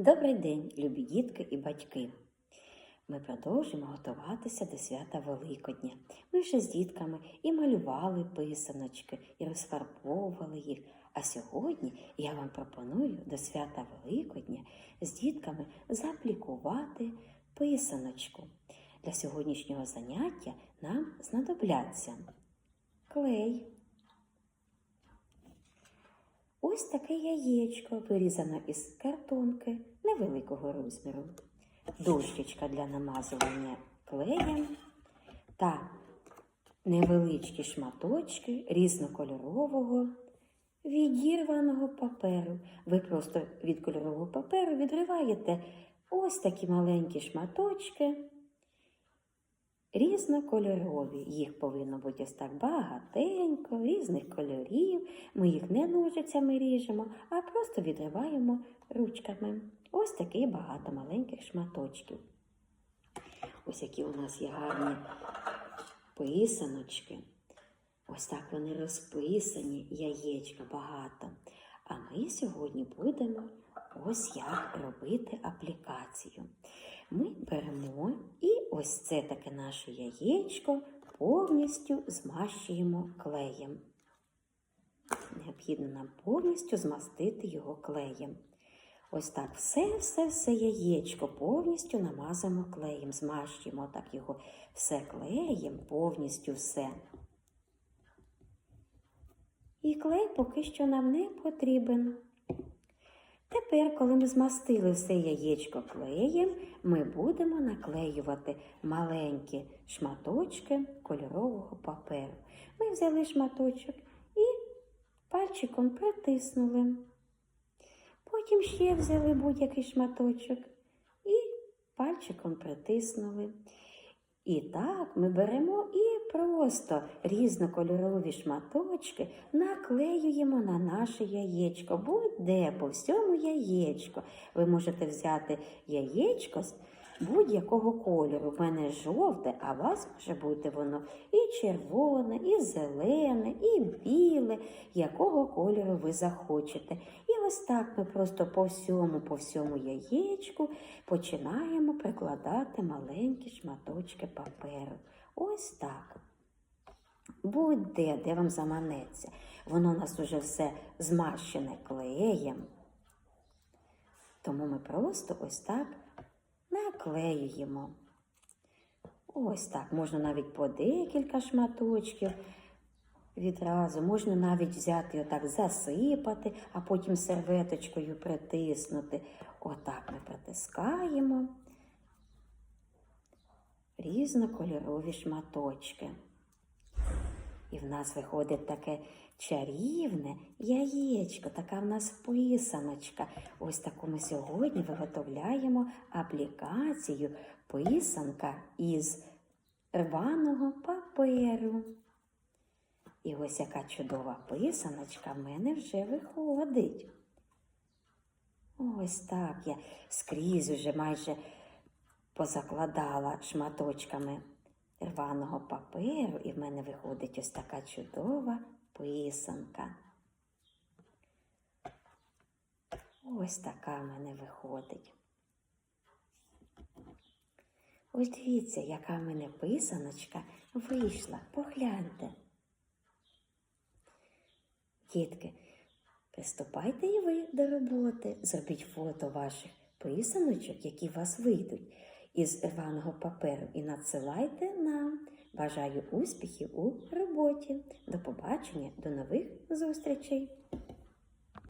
Добрий день, любі дітки і батьки. Ми продовжуємо готуватися до свята Великодня. Ми вже з дітками і малювали писаночки, і розфарбовували їх. А сьогодні я вам пропоную до свята Великодня з дітками зааплікувати писаночку. Для сьогоднішнього заняття нам знадобляться клей. Ось таке яєчко вирізано із картонки невеликого розміру, дощечка для намазування клеєм та невеличкі шматочки різнокольорового відірваного паперу. Ви просто від кольорового паперу відриваєте ось такі маленькі шматочки. Різнокольорові, їх повинно бути ось так багатенько, різних кольорів. Ми їх не ножицями ріжемо, а просто відриваємо ручками. Ось такий багато маленьких шматочків. Ось які у нас є гарні писаночки. Ось так вони розписані, яєчка багато. А ми сьогодні будемо ось як робити аплікацію. Ми беремо і ось це таке наше яєчко повністю змащуємо клеєм. Необхідно нам повністю змастити його клеєм. Ось так все-все-все яєчко повністю намазуємо клеєм, змащуємо так його все клеєм, повністю все. І клей поки що нам не потрібен. Тепер, коли ми змастили все яєчко клеєм, ми будемо наклеювати маленькі шматочки кольорового паперу. Ми взяли шматочок і пальчиком притиснули. Потім ще взяли будь-який шматочок і пальчиком притиснули. І так ми беремо і просто різнокольорові шматочки наклеюємо на наше яєчко. Будь-де по всьому яєчко. Ви можете взяти яєчко з будь-якого кольору. У мене жовте, а у вас може бути воно і червоне, і зелене, і біле, якого кольору ви захочете. І ось так ми просто по всьому, по всьому яєчку починаємо прикладати маленькі шматочки паперу. Ось так. Будь-де, де вам заманеться. Воно у нас уже все змащене клеєм. Тому ми просто ось так наклеюємо. Ось так. Можна навіть по декілька шматочків відразу. Можна навіть взяти отак, засипати, а потім серветочкою притиснути. Отак ми притискаємо різнокольорові шматочки. І в нас виходить таке чарівне яєчко, така в нас писаночка. Ось таку ми сьогодні виготовляємо аплікацію писанка із рваного паперу. І ось яка чудова писаночка в мене вже виходить. Ось так я скрізь уже майже позакладала шматочками рваного паперу, і в мене виходить ось така чудова писанка. Ось така в мене виходить. Ось дивіться, яка в мене писаночка вийшла. Погляньте. Дітки, приступайте і ви до роботи. Зробіть фото ваших писаночок, які у вас вийдуть із рваного паперу, і надсилайте нам. Бажаю успіхів у роботі. До побачення, до нових зустрічей!